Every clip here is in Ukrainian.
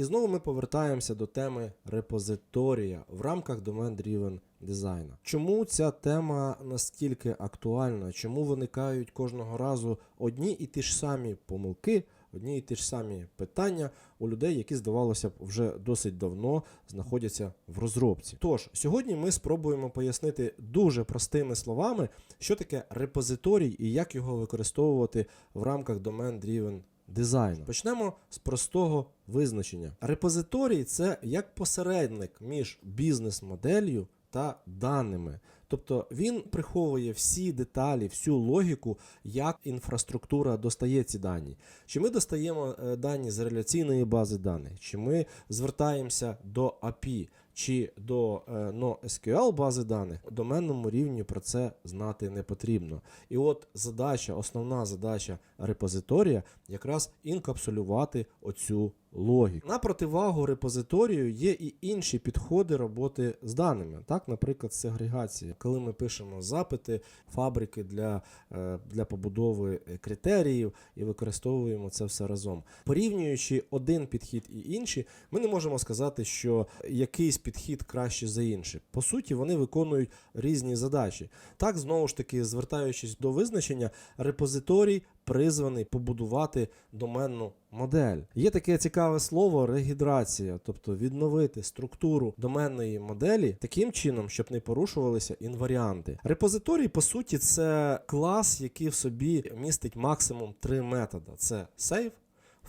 І знову ми повертаємося до теми репозиторія в рамках Domain Driven дизайну. Чому ця тема настільки актуальна? Чому виникають кожного разу одні і ті ж самі помилки, одні і ті ж самі питання у людей, які, здавалося б, вже досить давно знаходяться в розробці? Тож, сьогодні ми спробуємо пояснити дуже простими словами, що таке репозиторій і як його використовувати в рамках Domain Driven дизайну. Почнемо з простого визначення. Репозиторій це як посередник між бізнес-моделлю та даними. Тобто він приховує всі деталі, всю логіку, як інфраструктура достає ці дані. Чи ми достаємо е, дані з реляційної бази даних, чи ми звертаємося до API, чи до е, NoSQL бази даних, у доменному рівні про це знати не потрібно. І от задача, основна задача репозиторія якраз інкапсулювати оцю логіку. На противагу репозиторію є і інші підходи роботи з даними, так, наприклад, сегрегація. Коли ми пишемо запити, фабрики для, е, для побудови критеріїв і використовуємо це все разом. Порівнюючи один підхід і інший, ми не можемо сказати, що якийсь підхід краще за інший. По суті, вони виконують різні задачі. Так, знову ж таки, звертаючись до визначення, репозиторій призваний побудувати доменну модель. Є таке цікаве слово регідрація, тобто відновити структуру доменної моделі таким чином, щоб не порушувалися інваріанти. Репозиторій, по суті, це клас, який в собі містить максимум три методи: це save,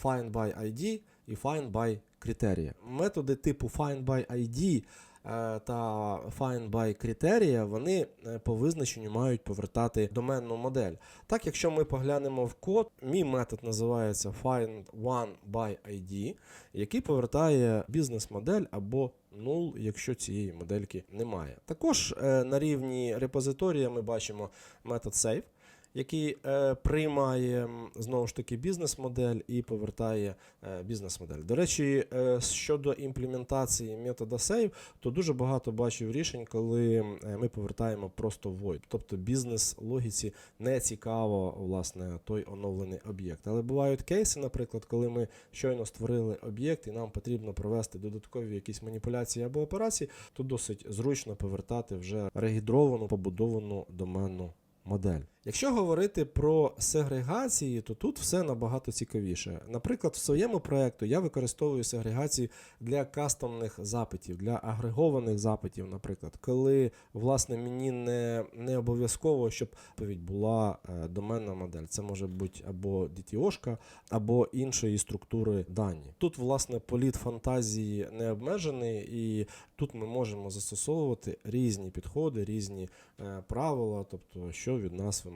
find by ID і find by criteria. Методи типу find by ID та find by критерія, вони е, по визначенню мають повертати доменну модель. Так, якщо ми поглянемо в код, мій метод називається find one by ID, який повертає бізнес-модель або null, якщо цієї модельки немає. Також е, на рівні репозиторія ми бачимо метод save який е, приймає знову ж таки бізнес-модель і повертає е, бізнес-модель. До речі, е, щодо імплементації метода save, то дуже багато бачив рішень, коли е, ми повертаємо просто void. Тобто бізнес-логіці не цікаво власне той оновлений об'єкт. Але бувають кейси, наприклад, коли ми щойно створили об'єкт і нам потрібно провести додаткові якісь маніпуляції або операції, то досить зручно повертати вже регідровану побудовану доменну модель. Якщо говорити про сегрегації, то тут все набагато цікавіше. Наприклад, в своєму проєкту я використовую сегрегацію для кастомних запитів, для агрегованих запитів, наприклад, коли власне мені не, не обов'язково, щоб відповідь була е, доменна модель. Це може бути або DTO-шка, або іншої структури дані. Тут, власне, політ фантазії не обмежений, і тут ми можемо застосовувати різні підходи, різні е, правила, тобто, що від нас вимагає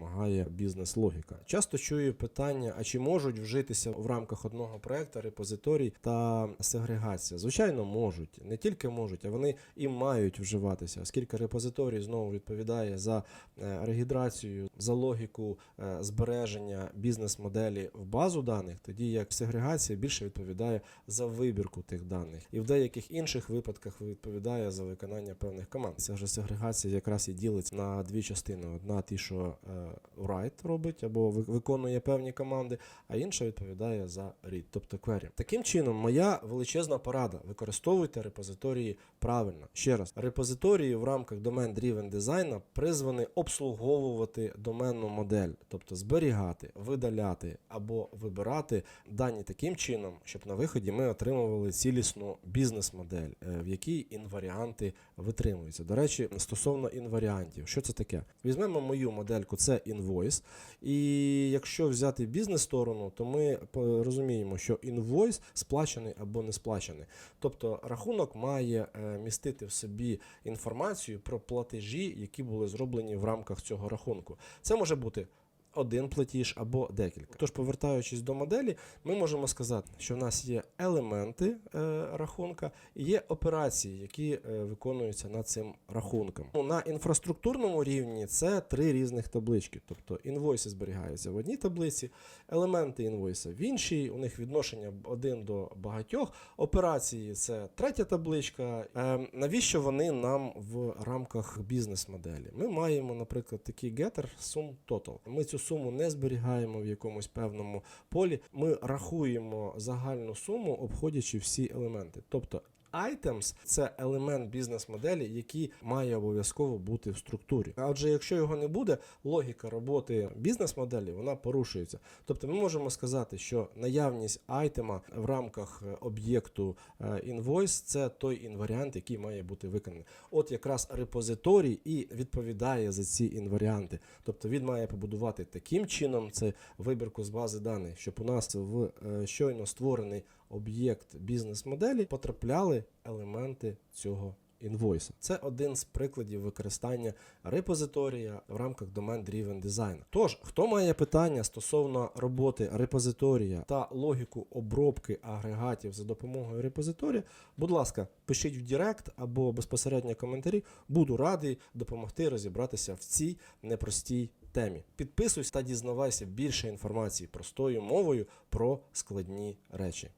бізнес-логіка. Часто чую питання: а чи можуть вжитися в рамках одного проекту репозиторій та сегрегація? Звичайно, можуть. Не тільки можуть, а вони і мають вживатися, оскільки репозиторій знову відповідає за е, регідрацію, за логіку е, збереження бізнес-моделі в базу даних, тоді як сегрегація більше відповідає за вибірку тих даних, і в деяких інших випадках відповідає за виконання певних команд. Ця ж сегрегація якраз і ділиться на дві частини: одна ті, що е, write робить або виконує певні команди, а інша відповідає за read, тобто query. Таким чином, моя величезна порада: використовуйте репозиторії правильно. Ще раз, репозиторії в рамках domain driven дизайну призвані обслуговувати доменну модель, тобто зберігати, видаляти або вибирати дані таким чином, щоб на виході ми отримували цілісну бізнес-модель, е, в якій інваріанти витримуються. До речі, стосовно інваріантів, що це таке? Візьмемо мою модельку, це інвойс. І якщо взяти бізнес-сторону, то ми розуміємо, що інвойс сплачений або не сплачений. Тобто рахунок має е, містити в собі інформацію про платежі, які були зроблені в рамках цього рахунку. Це може бути один платіж або декілька. Тож, повертаючись до моделі, ми можемо сказати, що в нас є елементи е, рахунка і є операції, які е, виконуються над цим рахунком. Ну, На інфраструктурному рівні це три різних таблички. Тобто інвойси зберігаються в одній таблиці, елементи інвойса в іншій, у них відношення один до багатьох. Операції це третя табличка. Е, навіщо вони нам в рамках бізнес-моделі? Ми маємо, наприклад, такий getter sum total. Ми цю суму не зберігаємо в якомусь певному полі. Ми рахуємо загальну суму, обходячи всі елементи. Тобто Items – це елемент бізнес-моделі, який має обов'язково бути в структурі. А отже, якщо його не буде, логіка роботи бізнес-моделі вона порушується. Тобто, ми можемо сказати, що наявність айтема в рамках е, об'єкту е, invoice – це той інваріант, який має бути виконаний. От якраз репозиторій і відповідає за ці інваріанти. Тобто він має побудувати таким чином це вибірку з бази даних, щоб у нас в е, щойно створений об'єкт бізнес-моделі потрапляли елементи цього інвойса. Це один з прикладів використання репозиторія в рамках Domain Driven Design. Тож, хто має питання стосовно роботи репозиторія та логіку обробки агрегатів за допомогою репозиторія, будь ласка, пишіть в Директ або безпосередньо коментарі. Буду радий допомогти розібратися в цій непростій темі. Підписуйся та дізнавайся більше інформації простою мовою про складні речі.